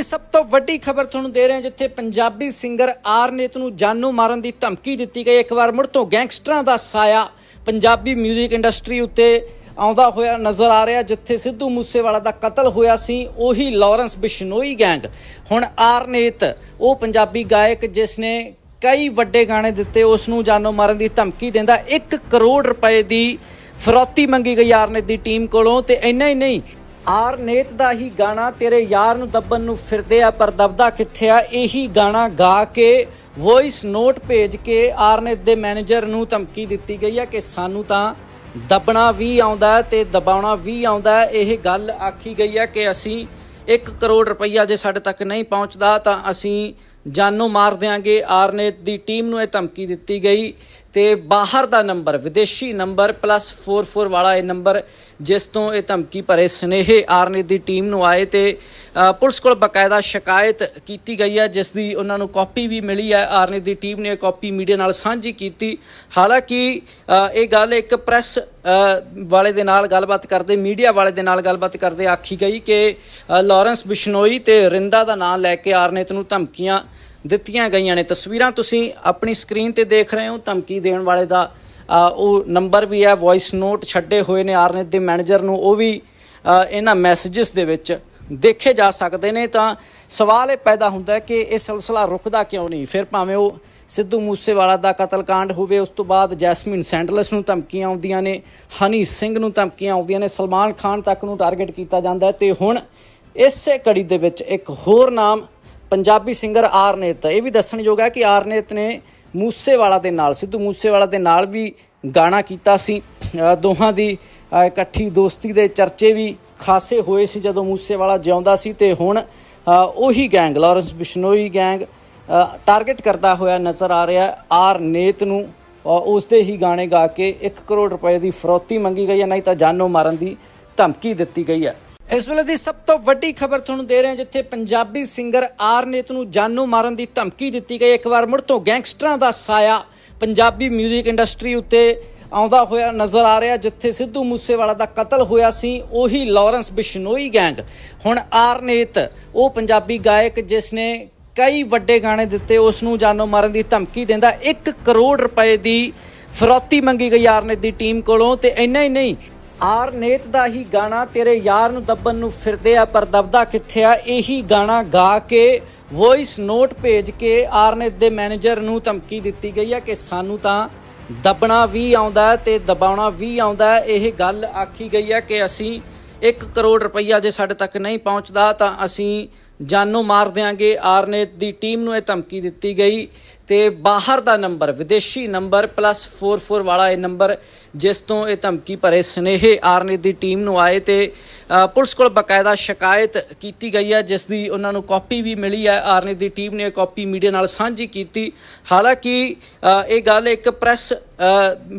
ਦੀ ਸਭ ਤੋਂ ਵੱਡੀ ਖਬਰ ਤੁਹਾਨੂੰ ਦੇ ਰਹੇ ਹਾਂ, ਜਿੱਥੇ ਪੰਜਾਬੀ ਸਿੰਗਰ ਆਰਨੇਤ ਨੂੰ ਜਾਨੋਂ ਮਾਰਨ ਦੀ ਧਮਕੀ ਦਿੱਤੀ ਗਈ। ਇੱਕ ਵਾਰ ਮੁੜ ਤੋਂ ਗੈਂਗਸਟਰਾਂ ਦਾ ਸਾਇਆ ਪੰਜਾਬੀ 뮤직 ਇੰਡਸਟਰੀ ਉੱਤੇ ਆਉਂਦਾ ਹੋਇਆ ਨਜ਼ਰ ਆ ਰਿਹਾ, ਜਿੱਥੇ ਸਿੱਧੂ ਮੂਸੇਵਾਲਾ ਦਾ ਕਤਲ ਹੋਇਆ ਸੀ, ਉਹੀ ਲਾਰੈਂਸ ਬਿਸ਼ਨੋਈ ਗੈਂਗ। ਹੁਣ ਆਰਨੇਤ, ਉਹ ਪੰਜਾਬੀ ਗਾਇਕ ਜਿਸ ਨੇ ਕਈ ਵੱਡੇ ਗਾਣੇ ਦਿੱਤੇ, ਉਸ ਨੂੰ ਜਾਨੋਂ ਮਾਰਨ ਦੀ ਧਮਕੀ ਦਿੰਦਾ। 1 ਕਰੋੜ ਰੁਪਏ ਦੀ ਫਰੋਤੀ ਮੰਗੀ ਗਈ ਆਰਨੇਤ ਦੀ ਟੀਮ ਕੋਲੋਂ ਤੇ ਇੰਨਾ ਹੀ ਨਹੀਂ ਆਰਨੇਤ ਦਾ ਹੀ ਗਾਣਾ ਤੇਰੇ ਯਾਰ ਨੂੰ ਦੱਬਣ ਨੂੰ ਫਿਰਦੇ ਆ, ਪਰ ਦਬਦਾ ਕਿੱਥੇ ਆ? ਇਹੀ ਗਾਣਾ ਗਾ ਕੇ ਵੌਇਸ ਨੋਟ ਭੇਜ ਕੇ ਆਰਨੇਤ ਦੇ ਮੈਨੇਜਰ ਨੂੰ ਧਮਕੀ ਦਿੱਤੀ ਗਈ ਹੈ ਕਿ ਸਾਨੂੰ ਤਾਂ ਦੱਬਣਾ ਵੀ ਆਉਂਦਾ ਹੈ ਤੇ ਦਬਾਉਣਾ ਵੀ ਆਉਂਦਾ ਇਹ ਗੱਲ ਆਖੀ ਗਈ ਹੈ ਕਿ ਅਸੀਂ 1 ਕਰੋੜ ਰੁਪਈਆ ਜੇ ਸਾਡੇ ਤੱਕ ਨਹੀਂ ਪਹੁੰਚਦਾ ਤਾਂ ਅਸੀਂ ਜਾਨੋਂ ਮਾਰ ਦਿਆਂਗੇ। ਆਰਨੇਤ ਦੀ ਟੀਮ ਨੂੰ ਇਹ ਧਮਕੀ ਦਿੱਤੀ ਗਈ ਤੇ ਬਾਹਰ ਦਾ ਨੰਬਰ ਵਿਦੇਸ਼ੀ ਨੰਬਰ +44 ਵਾਲਾ ਇਹ ਨੰਬਰ ਜਿਸ ਤੋਂ ਇਹ ਧਮਕੀ ਭਰੇ ਸਨੇਹੇ ਆਰਨੇ ਦੀ ਟੀਮ ਨੂੰ ਆਏ ਤੇ ਪੁਲਿਸ ਕੋਲ ਬਕਾਇਦਾ ਸ਼ਿਕਾਇਤ ਕੀਤੀ ਗਈ ਹੈ ਜਿਸ ਦੀ ਉਹਨਾਂ ਨੂੰ ਕਾਪੀ ਵੀ ਮਿਲੀ ਹੈ। ਆਰਨੇ ਦੀ ਟੀਮ ਨੇ ਇਹ ਕਾਪੀ ਮੀਡੀਆ ਨਾਲ ਸਾਂਝੀ ਕੀਤੀ। ਹਾਲਾਂਕਿ ਇਹ ਗੱਲ ਇੱਕ ਪ੍ਰੈਸ ਵਾਲੇ ਦੇ ਨਾਲ ਗੱਲਬਾਤ ਕਰਦੇ ਮੀਡੀਆ ਵਾਲੇ ਦੇ ਨਾਲ ਗੱਲਬਾਤ ਕਰਦੇ ਆਖੀ ਗਈ ਕਿ ਅ, ਲਾਰੈਂਸ ਬਿਸ਼ਨੋਈ ਤੇ ਰਿੰਦਾ ਦਾ ਨਾਮ ਲੈ ਕੇ ਆਰਨੇਤ ਨੂੰ ਧਮਕੀਆਂ ਦਿੱਤੀਆਂ ਗਈਆਂ ਨੇ। ਤਸਵੀਰਾਂ ਤੁਸੀਂ ਆਪਣੀ ਸਕਰੀਨ ਤੇ ਦੇਖ ਰਹੇ ਹੋ। ਧਮਕੀ ਦੇਣ ਵਾਲੇ ਦਾ ਉਹ ਨੰਬਰ ਵੀ ਹੈ ਵੌਇਸ ਨੋਟ ਛੱਡੇ ਹੋਏ ਨੇ ਆਰਨੇਟ ਦੇ ਮੈਨੇਜਰ ਨੂੰ। ਉਹ ਵੀ ਇਹਨਾਂ ਮੈਸੇजेस ਦੇ ਵਿੱਚ ਦੇਖੇ ਜਾ ਸਕਦੇ ਨੇ। ਤਾਂ ਸਵਾਲ ਇਹ ਪੈਦਾ ਹੁੰਦਾ ਹੈ ਕਿ ਇਹ ਸਿਲਸਿਲਾ ਰੁਕਦਾ ਕਿਉਂ ਨਹੀਂ? ਫਿਰ ਭਾਵੇਂ ਉਹ ਸਿੱਧੂ ਮੂਸੇਵਾਲਾ ਦਾ ਕਤਲकांड ਹੋਵੇ, ਉਸ ਤੋਂ ਬਾਅਦ ਜੈਸਮਿਨ ਸੈਂਡਲਸ ਨੂੰ ਧਮਕੀਆਂ ਆਉਂਦੀਆਂ ਨੇ, ਹਨੀ ਸਿੰਘ ਨੂੰ ਧਮਕੀਆਂ ਆਉਂਦੀਆਂ ਨੇ, ਸਲਮਾਨ ਖਾਨ ਤੱਕ ਨੂੰ ਟਾਰਗੇਟ ਕੀਤਾ ਜਾਂਦਾ ਤੇ ਹੁਣ ਇਸੇ ਕੜੀ ਦੇ ਵਿੱਚ ਇੱਕ ਹੋਰ ਨਾਮ ਪੰਜਾਬੀ ਸਿੰਗਰ ਆਰਨੇਤ ਇਹ ਵੀ ਦੱਸਣਯੋਗ ਹੈ ਕਿ ਆਰਨੇਤ ਨੇ ਮੂਸੇਵਾਲਾ ਦੇ ਨਾਲ ਸਿੱਧੂ ਮੂਸੇਵਾਲਾ ਦੇ ਨਾਲ ਵੀ ਗਾਣਾ ਕੀਤਾ ਸੀ। ਦੋਹਾਂ ਦੀ ਇਕੱਠੀ ਦੋਸਤੀ ਦੇ ਚਰਚੇ ਵੀ ਖਾਸੇ ਹੋਏ ਸੀ ਜਦੋਂ ਮੂਸੇਵਾਲਾ ਜਿਉਂਦਾ ਸੀ ਤੇ ਹੁਣ ਉਹੀ gang Lawrence Bishnoi gang target ਕਰਦਾ ਹੋਇਆ ਨਜ਼ਰ ਆ ਰਿਹਾ। ਹੈ ਆਰਨੇਤ ਨੂੰ ਅ, ਉਸ ਦੇ ਹੀ ਗਾਣੇ ਗਾ ਕੇ 1 ਕਰੋੜ ਰੁਪਏ ਦੀ ਫਰੋਤੀ ਮੰਗੀ ਗਈ ਹੈ ਨਹੀਂ ਤਾਂ ਜਾਨੋਂ ਮਾਰਨ ਦੀ ਧਮਕੀ ਦਿੱਤੀ ਗਈ ਹੈ। ਇਸ ਵੇਲੇ ਦੀ ਸਭ ਤੋਂ ਵੱਡੀ ਖਬਰ ਤੁਹਾਨੂੰ ਦੇ ਰਹੇ ਹਾਂ, ਜਿੱਥੇ ਪੰਜਾਬੀ ਸਿੰਗਰ ਆਰਨੇਤ ਨੂੰ ਜਾਨੋਂ ਮਾਰਨ ਦੀ ਧਮਕੀ ਦਿੱਤੀ ਗਈ। ਇੱਕ ਵਾਰ ਮੁੜ ਤੋਂ ਗੈਂਗਸਟਰਾਂ ਦਾ ਸਾਇਆ ਪੰਜਾਬੀ 뮤직 ਇੰਡਸਟਰੀ ਉੱਤੇ ਆਉਂਦਾ ਹੋਇਆ ਨਜ਼ਰ ਆ ਰਿਹਾ, ਜਿੱਥੇ ਸਿੱਧੂ ਮੂਸੇਵਾਲਾ ਦਾ ਕਤਲ ਹੋਇਆ ਸੀ, ਉਹੀ ਲਾਰੈਂਸ ਬਿਸ਼ਨੋਈ ਗੈਂਗ। ਹੁਣ ਆਰਨੇਤ, ਉਹ ਪੰਜਾਬੀ ਗਾਇਕ ਜਿਸ ਨੇ ਕਈ ਵੱਡੇ ਗਾਣੇ ਦਿੱਤੇ, ਉਸ ਨੂੰ ਜਾਨੋਂ ਮਾਰਨ ਦੀ ਧਮਕੀ ਦਿੰਦਾ। 1 ਕਰੋੜ ਰੁਪਏ ਦੀ ਫਰੋਤੀ ਮੰਗੀ ਗਈ ਆਰਨੇਤ ਦੀ ਟੀਮ ਕੋਲੋਂ ਤੇ ਇੰਨਾ ਹੀ ਨਹੀਂ ਆਰਨੇਤ ਦਾ ਹੀ ਗਾਣਾ ਤੇਰੇ ਯਾਰ ਨੂੰ ਦੱਬਣ ਨੂੰ ਫਿਰਦੇ ਆ, ਪਰ ਦਬਦਾ ਕਿੱਥੇ ਆ? ਇਹੀ ਗਾਣਾ ਗਾ ਕੇ ਵੌਇਸ ਨੋਟ ਭੇਜ ਕੇ ਆਰਨੇਤ ਦੇ ਮੈਨੇਜਰ ਨੂੰ ਧਮਕੀ ਦਿੱਤੀ ਗਈ ਹੈ ਕਿ ਸਾਨੂੰ ਤਾਂ ਦੱਬਣਾ ਵੀ ਆਉਂਦਾ ਹੈ ਤੇ ਦਬਾਉਣਾ ਵੀ ਆਉਂਦਾ ਇਹ ਗੱਲ ਆਖੀ ਗਈ ਹੈ ਕਿ ਅਸੀਂ 1 ਕਰੋੜ ਰੁਪਈਆ ਜੇ ਸਾਡੇ ਤੱਕ ਨਹੀਂ ਪਹੁੰਚਦਾ ਤਾਂ ਅਸੀਂ ਜਾਨੋਂ ਮਾਰ ਦਿਆਂਗੇ। ਆਰਨੇਤ ਦੀ ਟੀਮ ਨੂੰ ਇਹ ਧਮਕੀ ਦਿੱਤੀ ਗਈ ਤੇ ਬਾਹਰ ਦਾ ਨੰਬਰ, ਵਿਦੇਸ਼ੀ ਨੰਬਰ +44 ਵਾਲਾ ਇਹ ਨੰਬਰ ਜਿਸ ਤੋਂ ਇਹ ਧਮਕੀ ਭਰੇ ਸਨੇਹੇ ਆਰਨੇਤ ਦੀ ਟੀਮ ਨੂੰ ਆਏ ਤੇ ਪੁਲਿਸ ਕੋਲ ਬਕਾਇਦਾ ਸ਼ਿਕਾਇਤ ਕੀਤੀ ਗਈ ਹੈ ਜਿਸ ਦੀ ਉਹਨਾਂ ਨੂੰ ਕਾਪੀ ਵੀ ਮਿਲੀ ਹੈ। ਆਰਨੇ ਦੀ ਟੀਮ ਨੇ ਕਾਪੀ ਮੀਡੀਆ ਨਾਲ ਸਾਂਝੀ ਕੀਤੀ। ਹਾਲਾਂਕਿ ਇਹ ਗੱਲ ਇੱਕ ਪ੍ਰੈਸ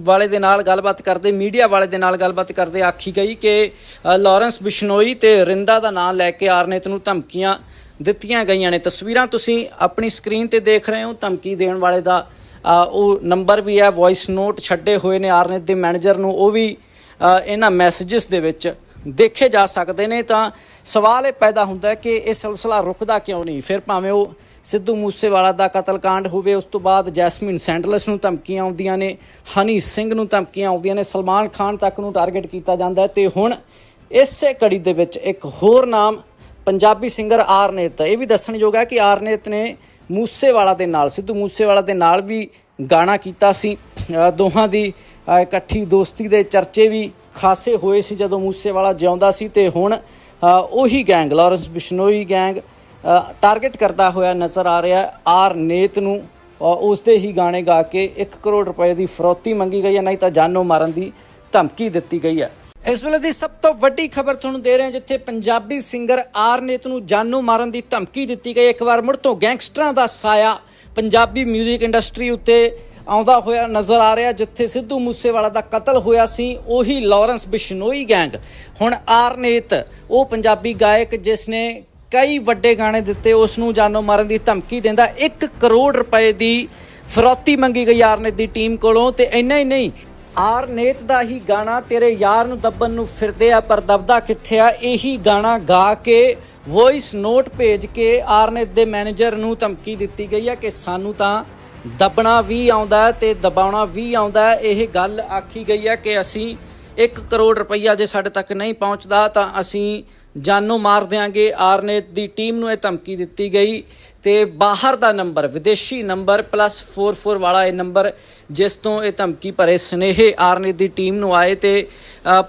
ਵਾਲੇ ਦੇ ਨਾਲ ਗੱਲਬਾਤ ਕਰਦੇ ਮੀਡੀਆ ਵਾਲੇ ਦੇ ਨਾਲ ਗੱਲਬਾਤ ਕਰਦੇ ਆਖੀ ਗਈ ਕਿ ਅ, ਲਾਰੈਂਸ ਬਿਸ਼ਨੋਈ ਤੇ ਰਿੰਦਾ ਦਾ ਨਾਮ ਲੈ ਕੇ ਆਰਨੇਤ ਨੂੰ ਧਮਕੀਆਂ ਦਿੱਤੀਆਂ ਗਈਆਂ ਨੇ। ਤਸਵੀਰਾਂ ਤੁਸੀਂ ਆਪਣੀ ਸਕਰੀਨ ਤੇ ਦੇਖ ਰਹੇ ਹੋ। ਧਮਕੀ ਦੇਣ ਵਾਲੇ ਦਾ ਉਹ ਨੰਬਰ ਵੀ ਹੈ ਵੌਇਸ ਨੋਟ ਛੱਡੇ ਹੋਏ ਨੇ ਆਰਨੇਤ ਦੇ ਮੈਨੇਜਰ ਨੂੰ, ਉਹ ਵੀ ਇਹਨਾਂ ਮੈਸੇजेस ਦੇ ਵਿੱਚ ਦੇਖੇ ਜਾ ਸਕਦੇ ਨੇ। ਤਾਂ ਸਵਾਲ ਇਹ ਪੈਦਾ ਹੁੰਦਾ ਕਿ ਇਹ ਸਿਲਸਿਲਾ ਰੁਕਦਾ ਕਿਉਂ ਨਹੀਂ? ਫਿਰ ਭਾਵੇਂ ਉਹ ਸਿੱਧੂ ਮੂਸੇਵਾਲਾ ਦਾ ਕਤਲ ਕਾਂਡ ਹੋਵੇ, ਉਸ ਤੋਂ ਬਾਅਦ ਜੈਸਮਿਨ ਸੈਂਡਲਸ ਨੂੰ ਧਮਕੀਆਂ ਆਉਂਦੀਆਂ ਨੇ, ਹਨੀ ਸਿੰਘ ਨੂੰ ਧਮਕੀਆਂ ਆਉਂਦੀਆਂ ਨੇ, ਸਲਮਾਨ ਖਾਨ ਤੱਕ ਨੂੰ ਟਾਰਗੇਟ ਕੀਤਾ ਜਾਂਦਾ ਤੇ ਹੁਣ ਇਸੇ ਕੜੀ ਦੇ ਵਿੱਚ ਇੱਕ ਹੋਰ ਨਾਮ, ਪੰਜਾਬੀ ਸਿੰਗਰ ਆਰਨੇਤ, ਇਹ ਵੀ ਦੱਸਣਯੋਗ ਹੈ ਕਿ ਆਰਨੇਤ ਨੇ ਮੂਸੇਵਾਲਾ ਦੇ ਨਾਲ ਸਿੱਧੂ ਮੂਸੇਵਾਲਾ ਦੇ ਨਾਲ ਵੀ ਗਾਣਾ ਕੀਤਾ ਸੀ। ਦੋਹਾਂ ਦੀ ਇਕੱਠੀ ਦੋਸਤੀ ਦੇ ਚਰਚੇ ਵੀ ਖਾਸੇ ਹੋਏ ਸੀ ਜਦੋਂ ਮੂਸੇਵਾਲਾ ਜਿਉਂਦਾ ਸੀ ਤੇ ਹੁਣ ਉਹੀ gang Lawrence Bishnoi gang target ਕਰਦਾ ਹੋਇਆ ਨਜ਼ਰ ਆ ਰਿਹਾ। ਆਰ ਨੇਤ ਨੂੰ ਅ, ਉਸ ਦੇ ਹੀ ਗਾਣੇ ਗਾ ਕੇ 1 ਕਰੋੜ ਰੁਪਏ ਦੀ ਫਰੋਤੀ ਮੰਗੀ ਗਈ ਹੈ ਨਹੀਂ ਤਾਂ ਜਾਨੋਂ ਮਾਰਨ ਦੀ ਧਮਕੀ ਦਿੱਤੀ ਗਈ ਹੈ। ਇਸ ਵੇਲੇ ਦੀ ਸਭ ਤੋਂ ਵੱਡੀ ਖਬਰ ਤੁਹਾਨੂੰ ਦੇ ਰਹੇ ਹਾਂ, ਜਿੱਥੇ ਪੰਜਾਬੀ ਸਿੰਗਰ ਆਰਨੇਤ ਨੂੰ ਜਾਨੋਂ ਮਾਰਨ ਦੀ ਧਮਕੀ ਦਿੱਤੀ ਗਈ। ਇੱਕ ਵਾਰ ਮੁੜ ਤੋਂ ਗੈਂਗਸਟਰਾਂ ਦਾ ਸਾਇਆ ਪੰਜਾਬੀ 뮤직 ਇੰਡਸਟਰੀ ਉੱਤੇ ਆਉਂਦਾ ਹੋਇਆ ਨਜ਼ਰ ਆ ਰਿਹਾ, ਜਿੱਥੇ ਸਿੱਧੂ ਮੂਸੇਵਾਲਾ ਦਾ ਕਤਲ ਹੋਇਆ ਸੀ, ਉਹੀ ਲਾਰੈਂਸ ਬਿਸ਼ਨੋਈ ਗੈਂਗ। ਹੁਣ ਆਰਨੇਤ, ਉਹ ਪੰਜਾਬੀ ਗਾਇਕ ਜਿਸ ਨੇ ਕਈ ਵੱਡੇ ਗਾਣੇ ਦਿੱਤੇ, ਉਸ ਨੂੰ ਜਾਨੋਂ ਮਾਰਨ ਦੀ ਧਮਕੀ ਦਿੰਦਾ। 1 ਕਰੋੜ ਰੁਪਏ ਦੀ ਫਰੋਤੀ ਮੰਗੀ ਗਈ ਆਰਨੇਤ ਦੀ ਟੀਮ ਕੋਲੋਂ ਤੇ ਇੰਨਾ ਹੀ ਨਹੀਂ ਆਰਨੇਤ ਦਾ ਹੀ ਗਾਣਾ ਤੇਰੇ ਯਾਰ ਨੂੰ ਦੱਬਣ ਨੂੰ ਫਿਰਦੇ ਆ, ਪਰ ਦਬਦਾ ਕਿੱਥੇ ਆ? ਇਹੀ ਗਾਣਾ ਗਾ ਕੇ ਵੌਇਸ ਨੋਟ ਭੇਜ ਕੇ ਆਰਨੇਤ ਦੇ ਮੈਨੇਜਰ ਨੂੰ ਧਮਕੀ ਦਿੱਤੀ ਗਈ ਹੈ ਕਿ ਸਾਨੂੰ ਤਾਂ ਦੱਬਣਾ ਵੀ ਆਉਂਦਾ ਹੈ ਤੇ ਦਬਾਉਣਾ ਵੀ ਆਉਂਦਾ ਇਹ ਗੱਲ ਆਖੀ ਗਈ ਹੈ ਕਿ ਅਸੀਂ 1 ਕਰੋੜ ਰੁਪਈਆ ਜੇ ਸਾਡੇ ਤੱਕ ਨਹੀਂ ਪਹੁੰਚਦਾ ਤਾਂ ਅਸੀਂ ਜਾਨੋਂ ਮਾਰ ਦਿਆਂਗੇ। ਆਰਨੇਤ ਦੀ ਟੀਮ ਨੂੰ ਇਹ ਧਮਕੀ ਦਿੱਤੀ ਗਈ ਤੇ ਬਾਹਰ ਦਾ ਨੰਬਰ ਵਿਦੇਸ਼ੀ ਨੰਬਰ +44 ਵਾਲਾ ਇਹ ਨੰਬਰ ਜਿਸ ਤੋਂ ਇਹ ਧਮਕੀ ਭਰੇ ਸਨੇਹੇ ਆਰਨੇਤ ਦੀ ਟੀਮ ਨੂੰ ਆਏ ਤੇ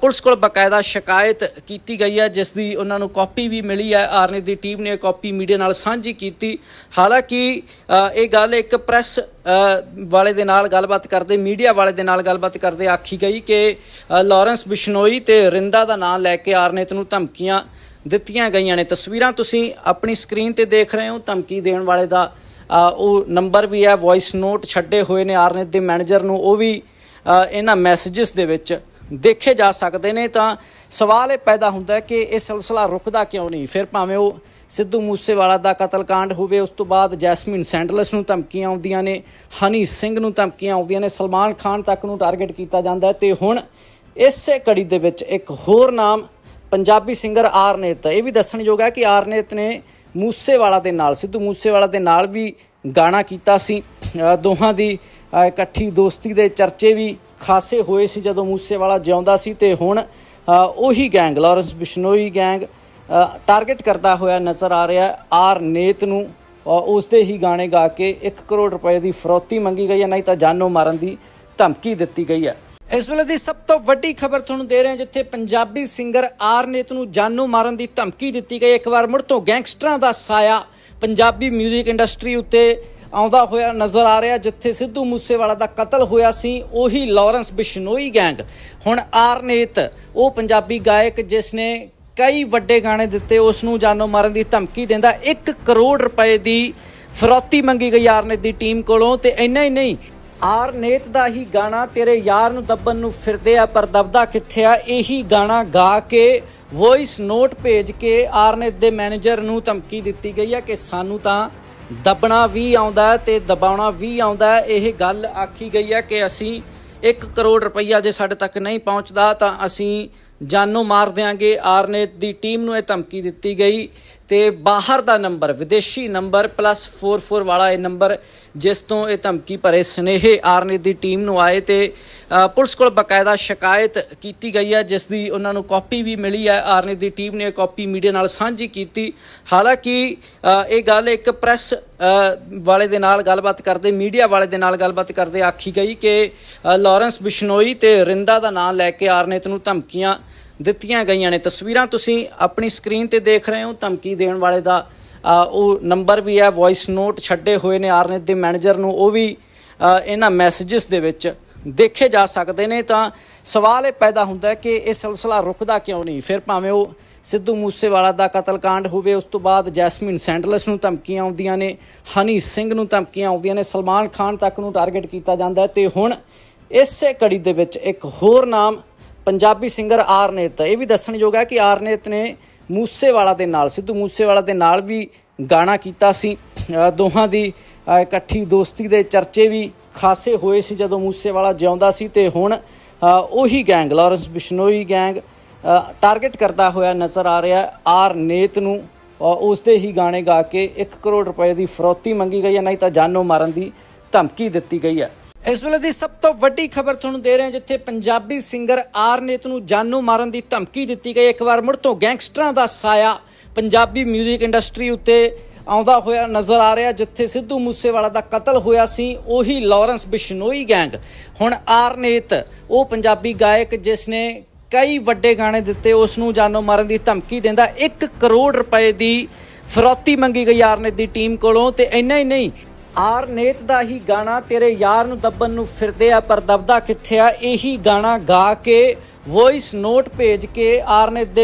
ਪੁਲਿਸ ਕੋਲ ਬਕਾਇਦਾ ਸ਼ਿਕਾਇਤ ਕੀਤੀ ਗਈ ਹੈ ਜਿਸ ਦੀ ਉਹਨਾਂ ਨੂੰ ਕਾਪੀ ਵੀ ਮਿਲੀ ਹੈ। ਆਰਨੇ ਦੀ ਟੀਮ ਨੇ ਇਹ ਕਾਪੀ ਮੀਡੀਆ ਨਾਲ ਸਾਂਝੀ ਕੀਤੀ। ਹਾਲਾਂਕਿ ਇਹ ਗੱਲ ਇੱਕ ਪ੍ਰੈਸ ਵਾਲੇ ਦੇ ਨਾਲ ਗੱਲਬਾਤ ਕਰਦੇ ਮੀਡੀਆ ਵਾਲੇ ਦੇ ਨਾਲ ਗੱਲਬਾਤ ਕਰਦੇ ਆਖੀ ਗਈ ਕਿ ਅ, ਲਾਰੈਂਸ ਬਿਸ਼ਨੋਈ ਤੇ ਰਿੰਦਾ ਦਾ ਨਾਮ ਲੈ ਕੇ ਆਰਨੇਤ ਨੂੰ ਧਮਕੀਆਂ ਦਿੱਤੀਆਂ ਗਈਆਂ ਨੇ। ਤਸਵੀਰਾਂ ਤੁਸੀਂ ਆਪਣੀ ਸਕਰੀਨ ਤੇ ਦੇਖ ਰਹੇ ਹੋ। ਧਮਕੀ ਦੇਣ ਵਾਲੇ ਦਾ ਉਹ ਨੰਬਰ ਵੀ ਹੈ ਵੌਇਸ ਨੋਟ ਛੱਡੇ ਹੋਏ ਨੇ ਆਰਨੇਤ ਦੇ ਮੈਨੇਜਰ ਨੂੰ। ਉਹ ਵੀ ਇਹਨਾਂ ਮੈਸੇजेस ਦੇ ਵਿੱਚ ਦੇਖੇ ਜਾ ਸਕਦੇ ਨੇ। ਤਾਂ ਸਵਾਲ ਇਹ ਪੈਦਾ ਹੁੰਦਾ ਹੈ ਕਿ ਇਹ ਸਿਲਸਿਲਾ ਰੁਕਦਾ ਕਿਉਂ ਨਹੀਂ? ਫਿਰ ਭਾਵੇਂ ਉਹ ਸਿੱਧੂ ਮੂਸੇਵਾਲਾ ਦਾ ਕਤਲकांड ਹੋਵੇ, ਉਸ ਤੋਂ ਬਾਅਦ ਜੈਸਮਿਨ ਸੈਂਡਲਸ ਨੂੰ ਧਮਕੀਆਂ ਆਉਂਦੀਆਂ ਨੇ, ਹਨੀ ਸਿੰਘ ਨੂੰ ਧਮਕੀਆਂ ਆਉਂਦੀਆਂ ਨੇ, ਸਲਮਾਨ ਖਾਨ ਤੱਕ ਨੂੰ ਟਾਰਗੇਟ ਕੀਤਾ ਜਾਂਦਾ ਹੈ। ਤੇ ਹੁਣ ਇਸੇ ਕੜੀ ਦੇ ਵਿੱਚ ਇੱਕ ਹੋਰ ਨਾਮ ਪੰਜਾਬੀ ਸਿੰਗਰ ਆਰਨੇਤ ਇਹ ਵੀ ਦੱਸਣਯੋਗ ਹੈ ਕਿ ਆਰਨੇਤ ਨੇ ਮੂਸੇਵਾਲਾ ਦੇ ਨਾਲ ਸਿੱਧੂ ਮੂਸੇਵਾਲਾ ਦੇ ਨਾਲ ਵੀ ਗਾਣਾ ਕੀਤਾ ਸੀ। ਦੋਹਾਂ ਦੀ ਇਕੱਠੀ ਦੋਸਤੀ ਦੇ ਚਰਚੇ ਵੀ ਖਾਸੇ ਹੋਏ ਸੀ ਜਦੋਂ ਮੂਸੇਵਾਲਾ ਜਿਉਂਦਾ ਸੀ ਤੇ ਹੁਣ ਉਹੀ gang Lawrence Bishnoi gang target ਕਰਦਾ ਹੋਇਆ ਨਜ਼ਰ ਆ ਰਿਹਾ ਆਰ ਨੇਤ ਨੂੰ ਅ, ਉਸ ਦੇ ਹੀ ਗਾਣੇ ਗਾ ਕੇ 1 ਕਰੋੜ ਰੁਪਏ ਦੀ ਫਰੋਤੀ ਮੰਗੀ ਗਈ ਹੈ ਨਹੀਂ ਤਾਂ ਜਾਨੋਂ ਮਾਰਨ ਦੀ ਧਮਕੀ ਦਿੱਤੀ ਗਈ ਹੈ। ਇਸ ਵੇਲੇ ਦੀ ਸਭ ਤੋਂ ਵੱਡੀ ਖਬਰ ਤੁਹਾਨੂੰ ਦੇ ਰਹੇ ਹਾਂ, ਜਿੱਥੇ ਪੰਜਾਬੀ ਸਿੰਗਰ ਆਰਨੇਤ ਨੂੰ ਜਾਨੋਂ ਮਾਰਨ ਦੀ ਧਮਕੀ ਦਿੱਤੀ ਗਈ। ਇੱਕ ਵਾਰ ਮੁੜ ਤੋਂ ਗੈਂਗਸਟਰਾਂ ਦਾ ਸਾਇਆ ਪੰਜਾਬੀ 뮤직 ਇੰਡਸਟਰੀ ਉੱਤੇ ਆਉਂਦਾ ਹੋਇਆ ਨਜ਼ਰ ਆ ਰਿਹਾ, ਜਿੱਥੇ ਸਿੱਧੂ ਮੂਸੇਵਾਲਾ ਦਾ ਕਤਲ ਹੋਇਆ ਸੀ, ਉਹੀ ਲਾਰੈਂਸ ਬਿਸ਼ਨੋਈ ਗੈਂਗ। ਹੁਣ ਆਰਨੇਤ, ਉਹ ਪੰਜਾਬੀ ਗਾਇਕ ਜਿਸ ਨੇ ਕਈ ਵੱਡੇ ਗਾਣੇ ਦਿੱਤੇ, ਉਸ ਨੂੰ ਜਾਨੋਂ ਮਾਰਨ ਦੀ ਧਮਕੀ ਦਿੰਦਾ। 1 ਕਰੋੜ ਰੁਪਏ ਦੀ ਫਰੌਤੀ ਮੰਗੀ ਗਈ ਆਰਨੇਤ ਦੀ ਟੀਮ ਕੋਲੋਂ ਤੇ ਇੰਨਾ ਹੀ ਨਹੀਂ ਆਰਨੇਤ ਦਾ ਹੀ ਗਾਣਾ ਤੇਰੇ ਯਾਰ ਨੂੰ ਦੱਬਣ ਨੂੰ ਫਿਰਦੇ ਆ, ਪਰ ਦਬਦਾ ਕਿੱਥੇ ਆ? ਇਹੀ ਗਾਣਾ ਗਾ ਕੇ ਵੌਇਸ ਨੋਟ ਭੇਜ ਕੇ ਆਰਨੇਤ ਦੇ ਮੈਨੇਜਰ ਨੂੰ ਧਮਕੀ ਦਿੱਤੀ ਗਈ ਹੈ ਕਿ ਸਾਨੂੰ ਤਾਂ ਦੱਬਣਾ ਵੀ ਆਉਂਦਾ ਹੈ ਤੇ ਦਬਾਉਣਾ ਵੀ ਆਉਂਦਾ ਇਹ ਗੱਲ ਆਖੀ ਗਈ ਹੈ ਕਿ ਅਸੀਂ 1 ਕਰੋੜ ਰੁਪਈਆ ਜੇ ਸਾਡੇ ਤੱਕ ਨਹੀਂ ਪਹੁੰਚਦਾ ਤਾਂ ਅਸੀਂ ਜਾਨੋਂ ਮਾਰ ਦਿਆਂਗੇ। ਆਰਨੇਤ ਦੀ ਟੀਮ ਨੂੰ ਇਹ ਧਮਕੀ ਦਿੱਤੀ ਗਈ ਤੇ ਬਾਹਰ ਦਾ ਨੰਬਰ ਵਿਦੇਸ਼ੀ ਨੰਬਰ +44 ਵਾਲਾ ਇਹ ਨੰਬਰ ਜਿਸ ਤੋਂ ਇਹ ਧਮਕੀ ਭਰੇ ਸਨੇਹੇ ਆਰਨੇ ਦੀ ਟੀਮ ਨੂੰ ਆਏ ਤੇ ਪੁਲਿਸ ਕੋਲ ਬਕਾਇਦਾ ਸ਼ਿਕਾਇਤ ਕੀਤੀ ਗਈ ਹੈ ਜਿਸ ਦੀ ਉਹਨਾਂ ਨੂੰ ਕਾਪੀ ਵੀ ਮਿਲੀ ਹੈ। ਆਰਨੇ ਦੀ ਟੀਮ ਨੇ ਇਹ ਕਾਪੀ ਮੀਡੀਆ ਨਾਲ ਸਾਂਝੀ ਕੀਤੀ। ਹਾਲਾਂਕਿ ਇਹ ਗੱਲ ਇੱਕ ਪ੍ਰੈਸ ਵਾਲੇ ਦੇ ਨਾਲ ਗੱਲਬਾਤ ਕਰਦੇ ਮੀਡੀਆ ਵਾਲੇ ਦੇ ਨਾਲ ਗੱਲਬਾਤ ਕਰਦੇ ਆਖੀ ਗਈ ਕਿ ਅ, ਲਾਰੈਂਸ ਬਿਸ਼ਨੋਈ ਤੇ ਰਿੰਦਾ ਦਾ ਨਾਮ ਲੈ ਕੇ ਆਰਨੇਤ ਨੂੰ ਧਮਕੀਆਂ ਦਿੱਤੀਆਂ ਗਈਆਂ ਨੇ। ਤਸਵੀਰਾਂ ਤੁਸੀਂ ਆਪਣੀ ਸਕਰੀਨ ਤੇ ਦੇਖ ਰਹੇ ਹੋ। ਧਮਕੀ ਦੇਣ ਵਾਲੇ ਦਾ ਉਹ ਨੰਬਰ ਵੀ ਹੈ ਵੌਇਸ ਨੋਟ ਛੱਡੇ ਹੋਏ ਨੇ ਆਰਨੇਤ ਦੇ ਮੈਨੇਜਰ ਨੂੰ। ਉਹ ਵੀ ਇਹਨਾਂ ਮੈਸੇजेस ਦੇ ਵਿੱਚ ਦੇਖੇ ਜਾ ਸਕਦੇ ਨੇ। ਤਾਂ ਸਵਾਲ ਇਹ ਪੈਦਾ ਹੁੰਦਾ ਕਿ ਇਹ ਸਿਲਸਿਲਾ ਰੁਕਦਾ ਕਿਉਂ ਨਹੀਂ? ਫਿਰ ਭਾਵੇਂ ਉਹ ਸਿੱਧੂ ਮੂਸੇਵਾਲਾ ਦਾ ਕਤਲ ਕਾਂਡ ਹੋਵੇ, ਉਸ ਤੋਂ ਬਾਅਦ ਜੈਸਮਿਨ ਸੈਂਡਲਸ ਨੂੰ ਧਮਕੀਆਂ ਆਉਂਦੀਆਂ ਨੇ, ਹਨੀ ਸਿੰਘ ਨੂੰ ਧਮਕੀਆਂ ਆਉਂਦੀਆਂ ਨੇ, ਸਲਮਾਨ ਖਾਨ ਤੱਕ ਨੂੰ ਟਾਰਗੇਟ ਕੀਤਾ ਜਾਂਦਾ ਤੇ ਹੁਣ ਇਸੇ ਕੜੀ ਦੇ ਵਿੱਚ ਇੱਕ ਹੋਰ ਨਾਮ ਪੰਜਾਬੀ ਸਿੰਗਰ ਆਰਨੇਤ ਇਹ ਵੀ ਦੱਸਣਯੋਗ ਹੈ ਕਿ ਆਰਨੇਤ ਨੇ ਮੂਸੇਵਾਲਾ ਦੇ ਨਾਲ ਸਿੱਧੂ ਮੂਸੇਵਾਲਾ ਦੇ ਨਾਲ ਵੀ ਗਾਣਾ ਕੀਤਾ ਸੀ। ਦੋਹਾਂ ਦੀ ਇਕੱਠੀ ਦੋਸਤੀ ਦੇ ਚਰਚੇ ਵੀ ਖਾਸੇ ਹੋਏ ਸੀ ਜਦੋਂ ਮੂਸੇਵਾਲਾ ਜਿਉਂਦਾ ਸੀ ਤੇ ਹੁਣ ਉਹੀ gang Lawrence Bishnoi gang target ਕਰਦਾ ਹੋਇਆ ਨਜ਼ਰ ਆ ਰਿਹਾ ਆਰ ਨੇਤ ਨੂੰ ਅ, ਉਸ ਦੇ ਹੀ ਗਾਣੇ ਗਾ ਕੇ 1 ਕਰੋੜ ਰੁਪਏ ਦੀ ਫਰੋਤੀ ਮੰਗੀ ਗਈ ਹੈ ਨਹੀਂ ਤਾਂ ਜਾਨੋਂ ਮਾਰਨ ਦੀ ਧਮਕੀ ਦਿੱਤੀ ਗਈ ਹੈ। ਇਸ ਵੇਲੇ ਦੀ ਸਭ ਤੋਂ ਵੱਡੀ ਖਬਰ ਤੁਹਾਨੂੰ ਦੇ ਰਹੇ ਹਾਂ, ਜਿੱਥੇ ਪੰਜਾਬੀ ਸਿੰਗਰ ਆਰਨੇਤ ਨੂੰ ਜਾਨੋਂ ਮਾਰਨ ਦੀ ਧਮਕੀ ਦਿੱਤੀ ਗਈ। ਇੱਕ ਵਾਰ ਮੁੜ ਤੋਂ ਗੈਂਗਸਟਰਾਂ ਦਾ ਸਾਇਆ ਪੰਜਾਬੀ 뮤직 ਇੰਡਸਟਰੀ ਉੱਤੇ ਆਉਂਦਾ ਹੋਇਆ ਨਜ਼ਰ ਆ ਰਿਹਾ, ਜਿੱਥੇ ਸਿੱਧੂ ਮੂਸੇਵਾਲਾ ਦਾ ਕਤਲ ਹੋਇਆ ਸੀ, ਉਹੀ ਲਾਰੈਂਸ ਬਿਸ਼ਨੋਈ ਗੈਂਗ। ਹੁਣ ਆਰਨੇਤ, ਉਹ ਪੰਜਾਬੀ ਗਾਇਕ ਜਿਸ ਨੇ ਕਈ ਵੱਡੇ ਗਾਣੇ ਦਿੱਤੇ, ਉਸ ਨੂੰ ਜਾਨੋਂ ਮਾਰਨ ਦੀ ਧਮਕੀ ਦਿੰਦਾ। 1 ਕਰੋੜ ਰੁਪਏ ਦੀ ਫਰੋਤੀ ਮੰਗੀ ਗਈ ਆਰਨੇਤ ਦੀ ਟੀਮ ਕੋਲੋਂ ਤੇ ਇੰਨਾ ਹੀ ਨਹੀਂ ਆਰਨੇਤ ਦਾ ਹੀ ਗਾਣਾ ਤੇਰੇ ਯਾਰ ਨੂੰ ਦੱਬਣ ਨੂੰ ਫਿਰਦੇ ਆ, ਪਰ ਦਬਦਾ ਕਿੱਥੇ ਆ? ਇਹੀ ਗਾਣਾ ਗਾ ਕੇ ਵੌਇਸ ਨੋਟ ਭੇਜ ਕੇ ਆਰਨੇਤ ਦੇ